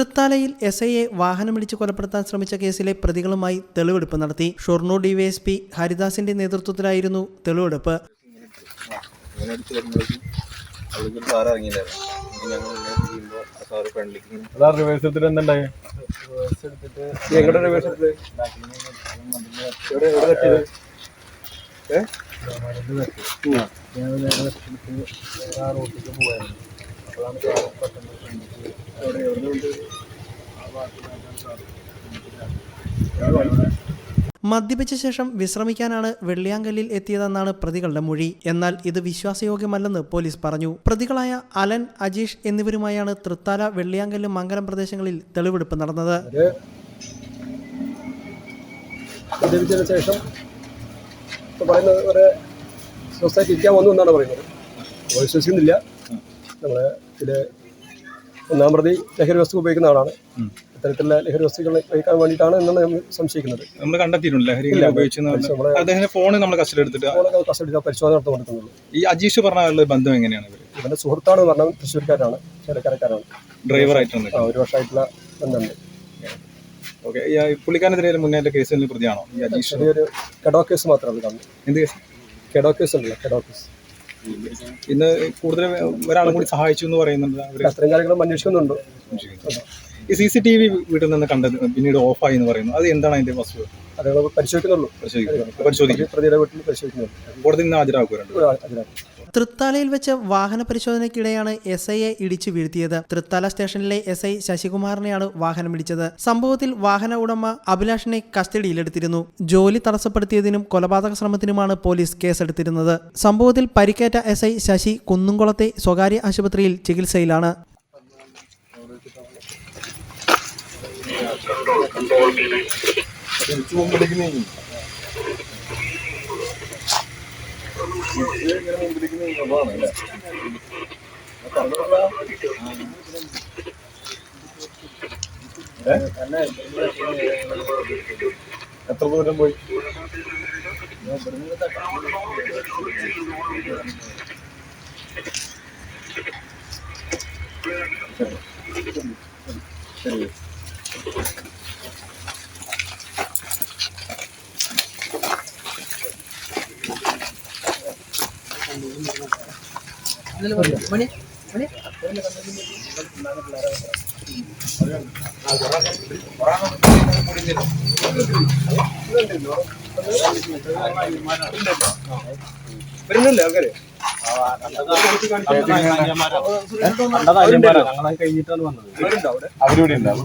തൃത്താലയിൽ S ഐയെ വാഹനമിടിച്ച് കൊലപ്പെടുത്താൻ ശ്രമിച്ച കേസിലെ പ്രതികളുമായി തെളിവെടുപ്പ് നടത്തി. ഷൊർണൂർ ഡിവൈഎസ്പി ഹരിദാസിന്റെ നേതൃത്വത്തിലായിരുന്നു തെളിവെടുപ്പ്. ആ റോട്ടിലേക്ക് ഫ്രണ്ടിലേക്ക് എവിടെ എവിടെ കൊണ്ട് മദ്യപിച്ച ശേഷം വിശ്രമിക്കാനാണ് വെള്ളിയാങ്കല്ലിൽ എത്തിയതെന്നാണ് പ്രതികളുടെ മൊഴി. എന്നാൽ ഇത് വിശ്വാസയോഗ്യമല്ലെന്ന് പോലീസ് പറഞ്ഞു. പ്രതികളായ അലൻ അജീഷ് എന്നിവരുമായാണ് തൃത്താല വെള്ളിയാങ്കല്ല് മംഗലം പ്രദേശങ്ങളിൽ തെളിവെടുപ്പ് നടന്നത്. മദ്യപിച്ചതിന് ശേഷം പറയുന്നത് ഒരു സൊസൈറ്റി ഇരിക്കാൻ വന്നു എന്നാണ് പറയുന്നത്. വിശ്വസിക്കുന്നില്ല നമ്മളെ ഇതിലെ ഒന്നാം പ്രതി ലഹരി വസ്തു ഉപയോഗിക്കുന്ന ആളാണ്. ഇത്തരത്തിലുള്ള ലഹരി വസ്തുക്കൾ ഉപയോഗിക്കാൻ വേണ്ടിയിട്ടാണ് എന്നാണ് നമ്മൾ സംശയിക്കുന്നത്. നമ്മൾ കണ്ടെത്തിയിട്ടുണ്ട് ലഹരി ഇല്ല. ഉപയോഗിച്ച് അദ്ദേഹത്തിന്റെ ഫോൺ നമ്മൾ കസ്റ്റഡി എടുത്തിട്ട് കസ്റ്റഡി പരിശോധന നടത്തുകൊണ്ടിരിക്കുന്നുള്ളൂ ഈ അജീഷ് പറഞ്ഞ ബന്ധം എങ്ങനെയാണ് ഇവന്റെ സുഹൃത്താണ് പറഞ്ഞ തൃശ്ശൂർക്കാരാണ് ചേലക്കരക്കാരാണ്. ഡ്രൈവർ ആയിട്ടുണ്ട് ഒരു വർഷമായിട്ടുള്ള ബന്ധമുണ്ട്. ഓക്കെ പുള്ളിക്കാരനെതിരെ മുന്നേറ്റ കേസിൽ പ്രതിയാണോ ഈ അജീഷ് ഒരു കെഡോ കേസ് മാത്രമേ കാണുന്നത് എന്ത് കേസ്? കെഡോ കേസ് ഉണ്ടല്ലോ കെഡോ കേസ്. ഇന്ന് കൂടുതൽ ഒരാളും കൂടി സഹായിച്ചു എന്ന് പറയുന്നുണ്ട് കാര്യങ്ങളും അന്വേഷിക്കുന്നുണ്ട്. ഈ സി സി ടി വി വീട്ടിൽ നിന്ന് കണ്ടത് പിന്നീട് ഓഫായി എന്ന് പറയുന്നു. അത് എന്താണ് അതിന്റെ വസ്തുത? അത് പരിശോധിക്കുന്നുള്ളൂ. പരിശോധിക്കുന്നു. പരിശോധിക്കും പ്രതിയുടെ വീട്ടിൽ പരിശോധിക്കുന്നുള്ളൂ. കോടതി നിന്ന് ഹാജരാക്കുന്നുണ്ട് ഒരു ആൾ- അതിനകത്ത് തൃത്താലയിൽ വെച്ച് വാഹന പരിശോധനയ്ക്കിടെയാണ് എസ് ഐയെ ഇടിച്ചു വീഴ്ത്തിയത്. തൃത്താല സ്റ്റേഷനിലെ എസ് ഐ ശശികുമാറിനെയാണ് വാഹനം ഇടിച്ചത്. സംഭവത്തിൽ വാഹന ഉടമ അഭിലാഷിനെ കസ്റ്റഡിയിലെടുത്തിരുന്നു. ജോലി തടസ്സപ്പെടുത്തിയതിനും കൊലപാതക ശ്രമത്തിനുമാണ് പോലീസ് കേസെടുത്തിരുന്നത്. സംഭവത്തിൽ പരിക്കേറ്റ എസ് ഐ ശശി കുന്നുംകുളത്തെ സ്വകാര്യ ആശുപത്രിയിൽ ചികിത്സയിലാണ് മുമ്പിലേക്ക് നീങ്ങി ഇത് നീങ്ങുന്നതാണ് അല്ലേ എത്ര ദൂരം പോയി? ശരി. വരുന്നില്ലേ ആൾക്കാര് കഴിഞ്ഞിട്ടാണ് വന്നത് അവരിവിടെ ഉണ്ടാവും